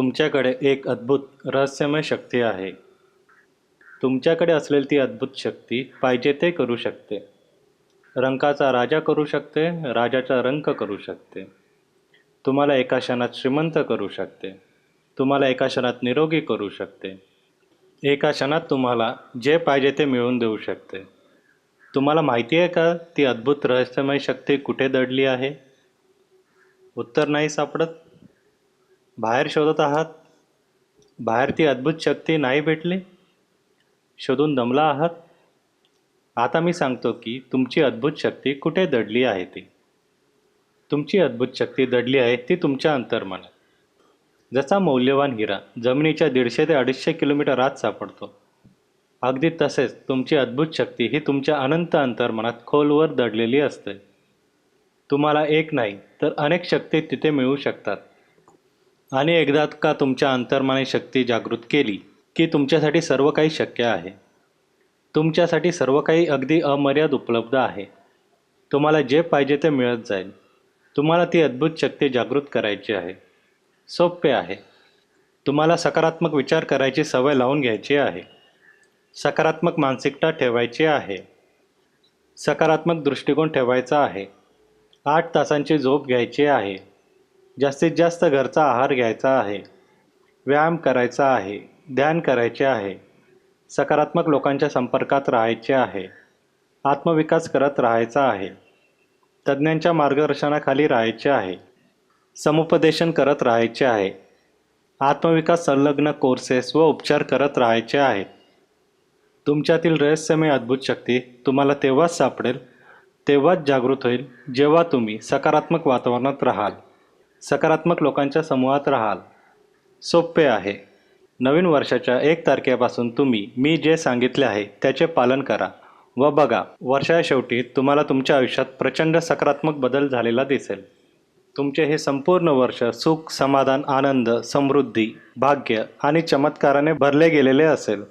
तुमच्याकडे एक अद्भुत रहस्यमय शक्ती आहे. तुमच्याकडे असलेली ती अद्भुत शक्ती पाहिजे ते करू शकते. रंकाचा राजा करू शकते राजाचा रंक करू शकते. तुम्हाला एका क्षणात श्रीमंत करू शकते. तुम्हाला एका क्षणात निरोगी करू शकते. एका क्षणात तुम्हाला जे पाहिजे ते मिळवून देऊ शकते. तुम्हाला माहिती आहे का ती अद्भुत रहस्यमय शक्ती कुठे दडली आहे? उत्तर नाही सापडत? बाहेर शोधत आहात? बाहेर ती अद्भुत शक्ती नाही भेटली? शोधून दमला आहात? आता मी सांगतो की तुमची अद्भुत शक्ती कुठे दडली आहे ती? तुमची अद्भुत शक्ती दडली आहे ती तुमच्या अंतर्मनात. जसा मौल्यवान हिरा जमिनीच्या दीडशे ते अडीचशे किलोमीटर आत सापडतो अगदी तसेच तुमची अद्भुत शक्ती ही तुमच्या अनंत अंतर्मनात खोलवर दडलेली असते. तुम्हाला एक नाही तर अनेक शक्ती तिथे मिळू शकतात. आणि एकदा का तुमच्या अंतर्माने शक्ती जागृत केली की तुमच्यासाठी सर्व काही शक्य आहे. तुमच्यासाठी सर्व काही अगदी अमर्याद उपलब्ध आहे. तुम्हाला जे पाहिजे ते मिळत जाईल. तुम्हाला ती अद्भुत शक्ती जागृत करायची आहे. सोपे आहे. तुम्हाला सकारात्मक विचार करायची सवय लावून घ्यायची आहे. सकारात्मक मानसिकता ठेवायची आहे. सकारात्मक दृष्टिकोन ठेवायचा आहे. आठ तासांची झोप घ्यायची आहे. जास्तीत जास्त घरचा आहार घ्यायचा आहे. व्यायाम करायचा आहे. ध्यान करायचे आहे. सकारात्मक लोकांच्या संपर्कात राहायचे आहे. आत्मविकास करत राहायचा आहे. तज्ज्ञांच्या मार्गदर्शनाखाली राहायचे आहे. समुपदेशन करत राहायचे आहे. आत्मविकास संलग्न कोर्सेस व उपचार करत राहायचे आहेत तुमच्यातील रहस्यमय अद्भुत शक्ती तुम्हाला तेव्हाच सापडेल तेव्हाच जागृत होईल जेव्हा तुम्ही सकारात्मक वातावरणात राहाल. सकारात्मक लोकांच्या समूहात राहाल. सोपे आहे. नवीन वर्षाच्या एक तारखेपासून तुम्ही मी जे सांगितले आहे त्याचे पालन करा. व बघा वर्षा शेवटी तुम्हाला तुमच्या आयुष्यात प्रचंड सकारात्मक बदल झालेला दिसेल. तुमचे हे संपूर्ण वर्ष सुख समाधान आनंद समृद्धी भाग्य आणि चमत्काराने भरले गेलेले असेल.